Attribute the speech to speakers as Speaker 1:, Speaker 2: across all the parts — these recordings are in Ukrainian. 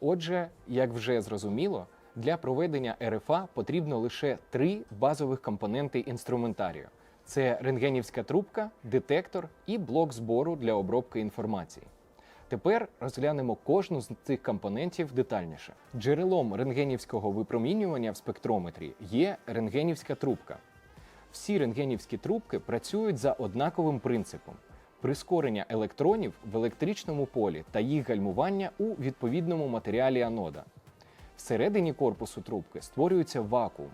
Speaker 1: Отже, як вже зрозуміло, для проведення РФА потрібно лише три базових компоненти інструментарію: це рентгенівська трубка, детектор і блок збору для обробки інформації. Тепер розглянемо кожну з цих компонентів детальніше. Джерелом рентгенівського випромінювання в спектрометрі є рентгенівська трубка. Всі рентгенівські трубки працюють за однаковим принципом прискорення електронів в електричному полі та їх гальмування у відповідному матеріалі анода. Всередині корпусу трубки створюється вакуум.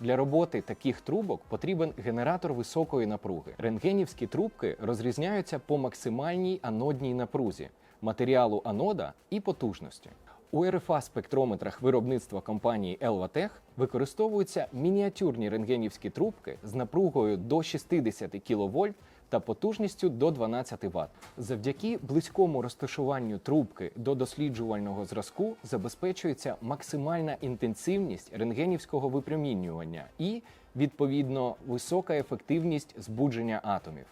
Speaker 1: Для роботи таких трубок потрібен генератор високої напруги. Рентгенівські трубки розрізняються по максимальній анодній напрузі, матеріалу анода і потужності. У РФА спектрометрах виробництва компанії Elvatech використовуються мініатюрні рентгенівські трубки з напругою до 60 кВт та потужністю до 12 Вт. Завдяки близькому розташуванню трубки до досліджувального зразку забезпечується максимальна інтенсивність рентгенівського випромінювання і, відповідно, висока ефективність збудження атомів.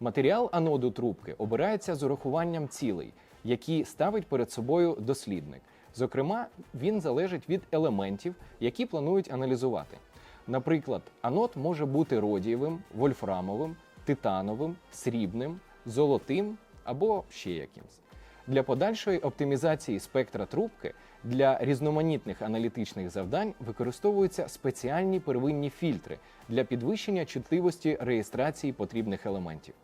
Speaker 1: Матеріал аноду трубки обирається з урахуванням цілей, які ставить перед собою дослідник. Зокрема, він залежить від елементів, які планують аналізувати. Наприклад, анод може бути родієвим, вольфрамовим, титановим, срібним, золотим або ще якимсь. Для подальшої оптимізації спектра трубки для різноманітних аналітичних завдань використовуються спеціальні первинні фільтри для підвищення чутливості реєстрації потрібних елементів.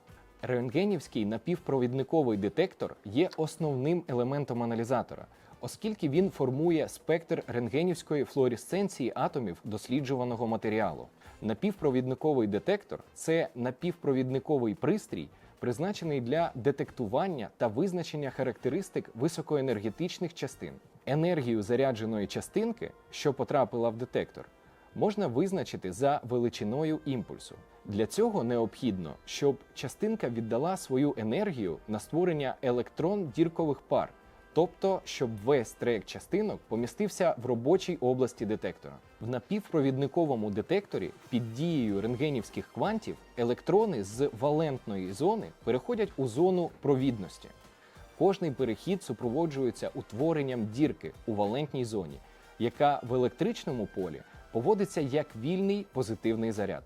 Speaker 1: Рентгенівський напівпровідниковий детектор є основним елементом аналізатора, оскільки він формує спектр рентгенівської флуоресценції атомів досліджуваного матеріалу. Напівпровідниковий детектор це напівпровідниковий пристрій, призначений для детектування та визначення характеристик високоенергетичних частин. Енергію зарядженої частинки, що потрапила в детектор, можна визначити за величиною імпульсу. Для цього необхідно, щоб частинка віддала свою енергію на створення електрон-діркових пар, тобто щоб весь трек частинок помістився в робочій області детектора. В напівпровідниковому детекторі під дією рентгенівських квантів електрони з валентної зони переходять у зону провідності. Кожний перехід супроводжується утворенням дірки у валентній зоні, яка в електричному полі поводиться як вільний позитивний заряд.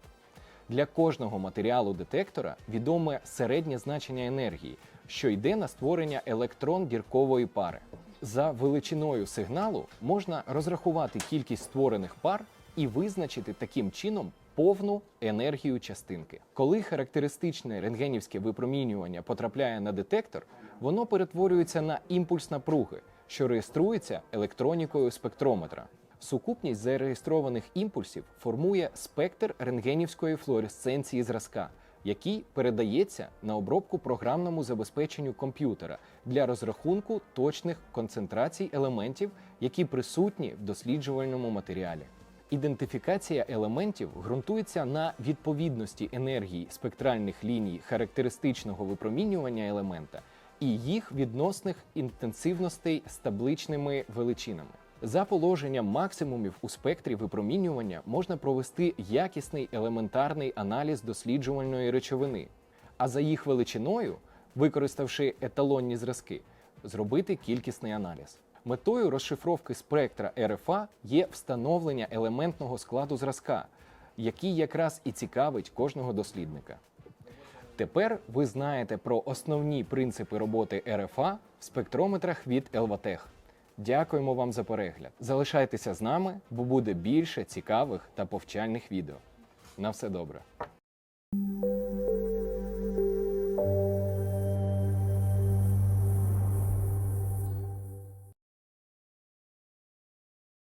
Speaker 1: Для кожного матеріалу детектора відоме середнє значення енергії, що йде на створення електрон-діркової пари. За величиною сигналу можна розрахувати кількість створених пар і визначити таким чином повну енергію частинки. Коли характеристичне рентгенівське випромінювання потрапляє на детектор, воно перетворюється на імпульс напруги, що реєструється електронікою спектрометра. Сукупність зареєстрованих імпульсів формує спектр рентгенівської флуоресценції зразка, який передається на обробку програмному забезпеченню комп'ютера для розрахунку точних концентрацій елементів, які присутні в досліджувальному матеріалі. Ідентифікація елементів ґрунтується на відповідності енергії спектральних ліній характеристичного випромінювання елемента і їх відносних інтенсивностей з табличними величинами. За положенням максимумів у спектрі випромінювання можна провести якісний елементарний аналіз досліджувальної речовини, а за їх величиною, використавши еталонні зразки, зробити кількісний аналіз. Метою розшифровки спектра РФА є встановлення елементного складу зразка, який якраз і цікавить кожного дослідника. Тепер ви знаєте про основні принципи роботи РФА в спектрометрах від Elvatech. Дякуємо вам за перегляд. Залишайтеся з нами, бо буде більше цікавих та повчальних відео. На все добре.